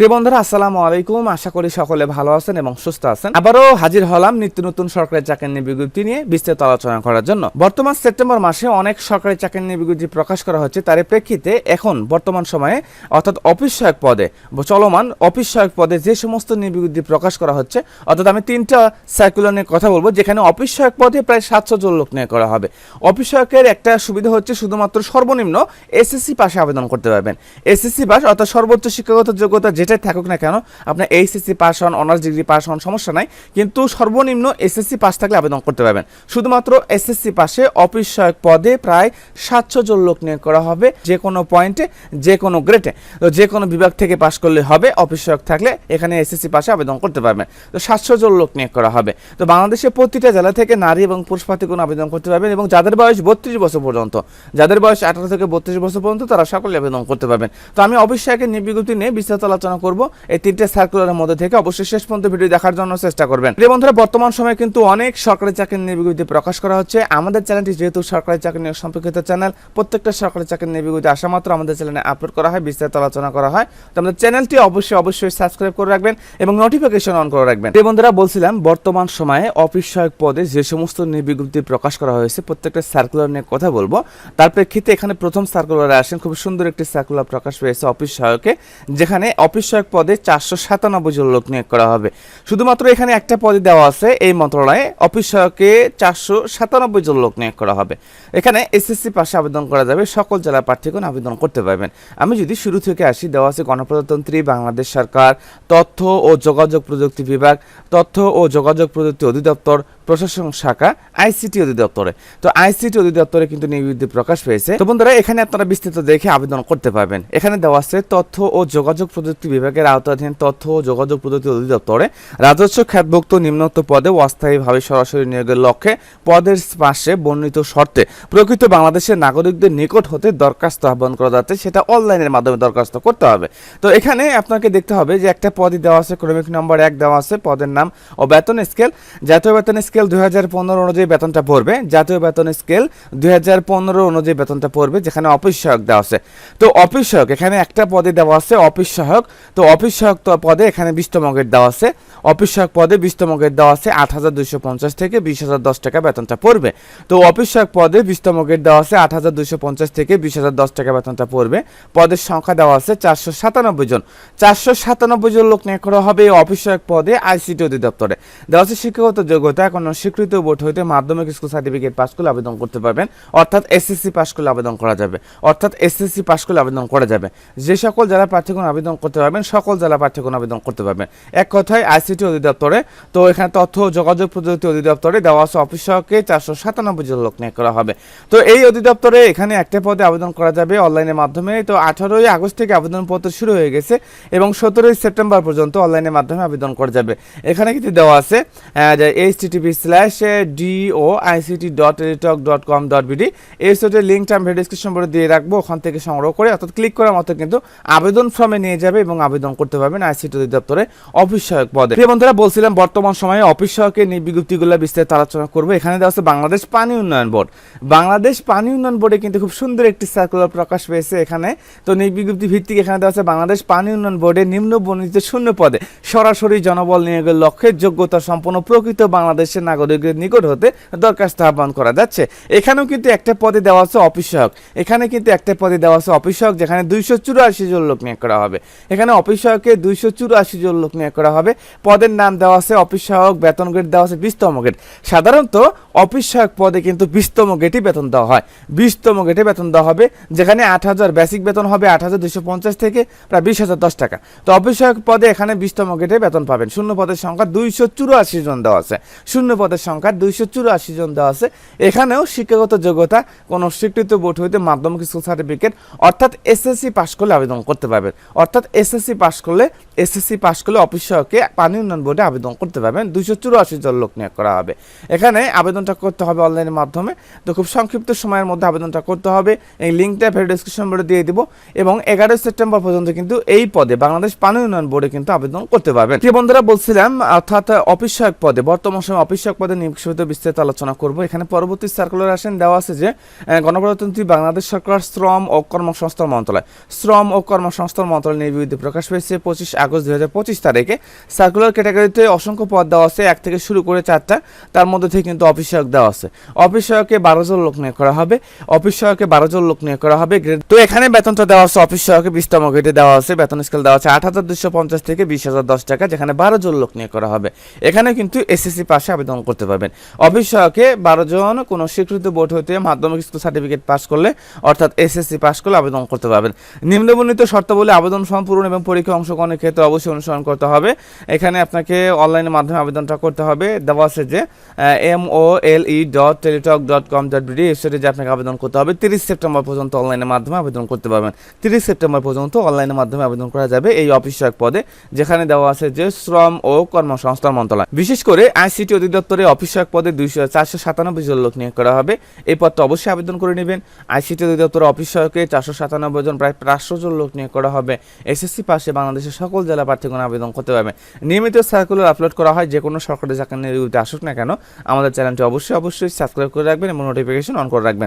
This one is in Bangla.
প্রিয় বন্ধুরা, আসসালামু আলাইকুম। আশা করি সকলে ভালো আছেন এবং সুস্থ আছেন। আবারও হাজির হলাম নিত্য নতুন সরকারি চাকরি নিয়ে বিজ্ঞপ্তি নিয়ে বিস্তারিত আলোচনা করার জন্য। বর্তমান সেপ্টেম্বর মাসে অনেক সরকারি চাকরি নিয়ে বিজ্ঞপ্তি প্রকাশ করা হচ্ছে। তার প্রেক্ষিতে এখন বর্তমান সময়ে, অর্থাৎ অফিস সহায়ক পদে, চলমান অফিস সহায়ক পদে যে সমস্ত নিয়ে বিজ্ঞপ্তি প্রকাশ করা হচ্ছে, অর্থাৎ আমি তিনটা সার্কুলার নিয়ে কথা বলব, যেখানে অফিস সহায়ক পদে প্রায় সাতশো জন লোক নিয়ে করা হবে। অফিস সহায়কের একটা সুবিধা হচ্ছে, শুধুমাত্র সর্বনিম্ন এসএসসি পাশে আবেদন করতে পারবেন। এসএসসি পাস অর্থাৎ সর্বোচ্চ শিক্ষাগত যোগ্যতা যেটাই থাকুক না কেন, আপনার এইচএসসি পাস হন অনার্স ডিগ্রি পাস হন, সমস্যা নাই। কিন্তু সর্বনিম্ন এসএসসি পাস থাকলে আবেদন করতে পারবেন। শুধুমাত্র এসএসসি পাশে অফিস সহায়ক পদে প্রায় সাতশো জন লোক নিয়োগ করা হবে যে কোনো পয়েন্টে যে কোনো গ্রেডে তো যে কোনো বিভাগ থেকে পাস করলে হবে অফিস সহায়ক থাকলে এখানে এসএসসি পাশে আবেদন করতে পারবেন। তো সাতশো জন লোক নিয়োগ করা হবে। তো বাংলাদেশের প্রতিটা জেলা থেকে নারী এবং পুরুষ প্রার্থীগণ আবেদন করতে পারবেন এবং যাদের বয়স বত্রিশ বছর পর্যন্ত, যাদের বয়স আঠারো থেকে বত্রিশ বছর পর্যন্ত তারা সকলে আবেদন করতে পারবেন। তো আমি অফিস সহায়কের নিয়োগ বিজ্ঞপ্তি নিয়ে বিস্তারিত আলোচনা করব এই তিনটে সার্কুলারের মধ্যে থেকে অবশ্যই শেষ পর্যন্ত ভিডিও দেখার জন্য চেষ্টা করবেন। প্রিয় বন্ধুরা, বর্তমান সময়ে কিন্তু অনেক সরকারি চাকরির নিয়োগ বিজ্ঞপ্তি প্রকাশ করা হচ্ছে। আমাদের চ্যানেলটি যেহেতু সরকারি চাকরি নিয়োগ সম্পর্কিত চ্যানেল, প্রত্যেকটা সরকারি চাকরির নিয়োগ বিজ্ঞপ্তি আসা মাত্র আমাদের চ্যানেলে আপলোড করা হয়, বিস্তারিত আলোচনা করা হয়। তো আমাদের চ্যানেলটি অবশ্যই অবশ্যই সাবস্ক্রাইব করে রাখবেন এবং নোটিফিকেশন অন করে রাখবেন। প্রিয় বন্ধুরা, বলছিলাম, বর্তমান সময়ে অফিস সহায়ক পদে যে সমস্ত নিয়োগ বিজ্ঞপ্তি প্রকাশ করা হয়েছে, প্রত্যেকটা সার্কুলার নিয়ে কথা বলব। তার প্রেক্ষিতে এখানে প্রথম সার্কুলারে আসেন, খুব সুন্দর একটি সার্কুলার প্রকাশ পেয়েছে অফিস সহায়কে, যেখানে অফিস সহায়ক পদে চারশো সাতানব্বই জন লোক নিয়োগ করা হবে। শুধুমাত্র এখানে একটা পদে দেওয়া আছে, এই মন্ত্রণালয়ে অফিস চারশো সাতানব্বই জন লোক নিয়োগ করা হবে। এখানে এসএসসি পাশে আবেদন করা যাবে, সকল জেলা প্রার্থীগণ আবেদন করতে পারবেন। আমি যদি শুরু থেকে আসি, দেওয়া আছে গণপ্রজাতন্ত্রী, বাংলাদেশ সরকার, তথ্য ও যোগাযোগ প্রযুক্তি বিভাগ, তথ্য ও যোগাযোগ প্রযুক্তি অধিদপ্তর প্রশাসন শাখা আইসিটি অধিদপ্তরে। তো আইসিটি অধিদপ্তরে কিন্তু নিবৃত্তি প্রকাশ পেয়েছে। তো বন্ধুরা, এখানে আপনারা বিস্তৃত দেখে আবেদন করতে পারবেন। এখানে দেওয়া আছে, তথ্য ও যোগাযোগ প্রযুক্তি বিভাগের আওতাধীন তথ্য ও যোগাযোগ প্রযুক্তি অধিদপ্তরে রাজস্ব খ্যাতভুক্ত নিম্নোক্ত পদে অস্থায়ীভাবে সরাসরি নিয়োগের লক্ষ্যে পদের পাশে বর্ণিত শর্তে প্রকৃত বাংলাদেশের নাগরিকদের নিকট হতে দরখাস্ত আহ্বান করা যাচ্ছে। সেটা অনলাইনের মাধ্যমে দরখাস্ত করতে হবে। তো এখানে আপনাকে দেখতে হবে যে একটা পদই দেওয়া আছে, ক্রমিক নম্বর এক দেওয়া আছে, পদের নাম ও বেতন স্কেল। জাতীয় বেতন স্কেল দুই হাজার পনেরো অনুযায়ী বেতনটা পড়বে। জাতীয় বেতন স্কেল দুই হাজার পনেরো অনুযায়ী বেতনটা পড়বে, যেখানে অফিস সহায়ক দেওয়া আছে। তো অফিস সহায়ক, এখানে একটা পদে দেওয়া আছে অফিস সহায়ক। তো অফিস সহায়ক পদে এখানে বিশতম দেওয়া আছে। অফিস সহায়ক পদে বিশতম দেওয়া আছে আট হাজার দুইশো পঞ্চাশ থেকে বিশ হাজার দশ টাকা বেতনটা পড়বে। তো অফিস সহায়ক পদে বিশতম দেওয়া আছে আট হাজার দুইশো পঞ্চাশ থেকে বিশ হাজার দশ টাকা বেতনটা পড়বে। পদের সংখ্যা দেওয়া আছে চারশো সাতানব্বই জন। চারশো সাতানব্বই জন লোক নিয়োগ করা হবে অফিস সহায়ক পদে আইসিটি অধিদপ্তরে। দেওয়া আছে শিক্ষাগত যোগ্যতা কোনো স্বীকৃত বোর্ড হইতে মাধ্যমিক স্কুল সার্টিফিকেট পাস করলে আবেদন করতে পারবেন। অর্থাৎ এসএসসি পাস করলে আবেদন করা যাবে। অর্থাৎ এসএসসি পাস করলে আবেদন করা যাবে। যে সকল জেলা প্রার্থীগণ আবেদন করতে পারবেন, সকল জেলা প্রার্থীগণ আবেদন করতে পারবেন। এক কথায় আইসিটি অধিদপ্তরে, তো এখানে তথ্য যোগাযোগ প্রযুক্তি অধিদপ্তরে দেওয়া আছে অফিস সহকে চারশো সাতানব্বই জন লোক নিয়োগ করা হবে। তো এই অধিদপ্তরে এখানে একটা পদে আবেদন করা যাবে অনলাইনের মাধ্যমে। তো আঠারোই আগস্ট থেকে আবেদনপত্র শুরু হয়ে গেছে এবং সতেরোই সেপ্টেম্বর পর্যন্ত অনলাইনের মাধ্যমে আবেদন করা যাবে। এখানে কিন্তু দেওয়া আছে http slash DO ICT dot Teletalk dot com dot BD এই সাইটের লিঙ্কটা আমি ডিসক্রিপশন বোর্ডে দিয়ে রাখব, ওখান থেকে সংগ্রহ করে অর্থাৎ ক্লিক করার মতো কিন্তু আবেদন ফর্মে নিয়ে যাবে এবং আবেদন করতে পারবেন আইসিটি অধিদপ্তরে অফিস সহায়ক পদে। প্রিয় বন্ধুরা, বলছিলাম বর্তমান সময়ে অফিস সহায়কের বিজ্ঞপ্তিগুলো বিস্তারিত আলোচনা করব। এখানে দেওয়া আছে বাংলাদেশ পানি উন্নয়ন বোর্ড। বাংলাদেশ পানি উন্নয়ন বোর্ডে কিন্তু খুব সুন্দর একটি সার্কুলার প্রকাশ পেয়েছে এখানে। তো নিয়োগ বিজ্ঞপ্তি ভিত্তিক এখানে দেওয়া আছে বাংলাদেশ পানি উন্নয়ন বোর্ডে নিম্ন বর্ণিত শূন্য পদে সরাসরি জনবল নিয়োগের লক্ষ্যে যোগ্যতা সম্পন্ন প্রকৃত বাংলাদেশের নাগরিকের নিকট হতে দরখাস্ত আহ্বান করা যাচ্ছে। এখানেও কিন্তু একটা পদে দেওয়া আছে অফিস সহায়ক এখানে কিন্তু একটা পদে দেওয়া আছে অফিস সহায়ক যেখানে দুইশো চুরাশি জন লোক নিয়োগ করা হবে। এখানে অফিস সহায়কে দুইশো চুরাশি জন লোক নিয়োগ করা হবে। পদের নাম দেওয়া আছে অফিস সহায়ক বেতন গ্রেড দেওয়া আছে বিশতম গ্রেড সাধারণত অফিস সহায়ক পদে কিন্তু বিশতম গ্রেডই বেতন দেওয়া হয়। বিশতম গ্রেডে বেতন দেওয়া হবে, যেখানে আট হাজার বেসিক বেতন হবে আট হাজার দুশো পঞ্চাশ থেকে প্রায় বিশ হাজার দশ টাকা। তো অফিস সহায়ক পদে এখানে বিশতম গ্রেডে বেতন পাবেন। শূন্য পদের সংখ্যা দুইশো চুরাশি জন দেওয়া আছে। শূন্য পদের সংখ্যা দুইশো চুরাশি জন দেওয়া আছে। এখানেও শিক্ষাগত যোগ্যতা কোনো স্বীকৃত বোর্ড হইতে মাধ্যমিক স্কুল সার্টিফিকেট অর্থাৎ এসএসসি পাস করলে আবেদন করতে পারবেন। অর্থাৎ এসএসসি পাস করলে, এসএসসি পাস করলে অফিস সহকে পানি উন্নয়ন বোর্ডে আবেদন করতে পারবেন। দুইশো চুরাশি জন লোক নিয়োগ করা হবে। এখানে আবেদনটা করতে হবে অনলাইনের মাধ্যমে। তো খুব সংক্ষিপ্ত সময়ের মধ্যে আবেদনটা করতে হবে। এই লিঙ্কটা ভিডিও ডিসক্রিপশন বোর্ডে দিয়ে দিব এবং এগারোই সেপ্টেম্বর পর্যন্ত কিন্তু এই পদে বাংলাদেশ পানি উন্নয়ন বোর্ডে কিন্তু আবেদন করতে পারবেন। প্রিয় বন্ধুরা, বলছিলাম, অর্থাৎ অফিস সহায়ক পদে বর্তমান সময় অফিস অফিসক পদে নিয়োগ বিস্তারিত আলোচনা করব। এখানে পরবর্তী সার্কুলার আসেন। দেওয়া আছে যে গণপ্রজাতন্ত্রী বাংলাদেশ সরকার শ্রম ও কর্মসংস্থান মন্ত্রণালয়। শ্রম ও কর্মসংস্থান মন্ত্রণালয় নিয়ে বিরুদ্ধে প্রকাশ পেয়েছে পঁচিশ আগস্ট দুই হাজার পঁচিশ তারিখে। সার্কুলার ক্যাটাগরিতে অসংখ্য পদ দেওয়া আছে। এক থেকে শুরু করে চারটা। তার মধ্যে থেকে কিন্তু অফিস সহায়ক দেওয়া আছে। অফিস সহায়কে বারো জন লোক নিয়োগ করা হবে। অফিস সহায়কে বারো জন লোক নিয়োগ করা হবে। গ্রেড তো এখানে বেতনটা দেওয়া আছে। অফিস সহায়কে বিশতম গ্রেডে দেওয়া আছে। বেতন স্কেল দেওয়া আছে আট হাজার দুশো পঞ্চাশ থেকে বিশ হাজার দশ টাকা, যেখানে বারো জন লোক নিয়োগ করা হবে। এখানে কিন্তু এসএসসি পাশে আবেদন করতে পারবেন। অফিস বারো জন কোনো স্বীকৃত বোর্ড হতে মাধ্যমিক স্কুল সার্টিফিকেট পাস করলে, অর্থাৎ এসএসসি পাস করলে আবেদন করতে পারবেন। নিম্নবর্ণিত শর্তাবলী আবেদন ফর্ম পূরণ এবং পরীক্ষা অংশগ্রহণের ক্ষেত্রে অবশ্যই অনুসরণ করতে হবে। এখানে আপনাকে অনলাইনের মাধ্যমে আবেদনটা করতে হবে। দেওয়া আছে যে M O L E dot Teletalk dot com dot BD ওয়েবসাইটে যে আপনাকে আবেদন করতে হবে, তিরিশ সেপ্টেম্বর পর্যন্ত অনলাইনের মাধ্যমে আবেদন করতে পারবেন। তিরিশ সেপ্টেম্বর পর্যন্ত অনলাইনের মাধ্যমে আবেদন করা যাবে এই অফিস পদে, যেখানে দেওয়া আছে যে শ্রম ও কর্মসংস্থান মন্ত্রণালয়। বিশেষ করে আইসিটি অধিদপ্তরে অফিস সহায়ক পদে দুইশো, চারশো সাতানব্বই জন লোক নিয়োগ করা হবে। এই পদটা অবশ্যই আবেদন করে নেবেন। আইসিটি অধিদপ্তরে অফিস সহায়কে চারশো সাতানব্বই জন, প্রায় পাঁচশো জন লোক নিয়োগ করা হবে। এসএসসি পাশে বাংলাদেশের সকল জেলা প্রার্থীগণ আবেদন করতে পারবে নিয়মিত সার্কুলার আপলোড করা হয় যে কোনো সরকারি চাকরি নিয়োগতে আসুক না কেন। আমাদের চ্যানেলটি অবশ্যই অবশ্যই সাবস্ক্রাইব করে রাখবেন এবং নোটিফিকেশন অন করে রাখবেন।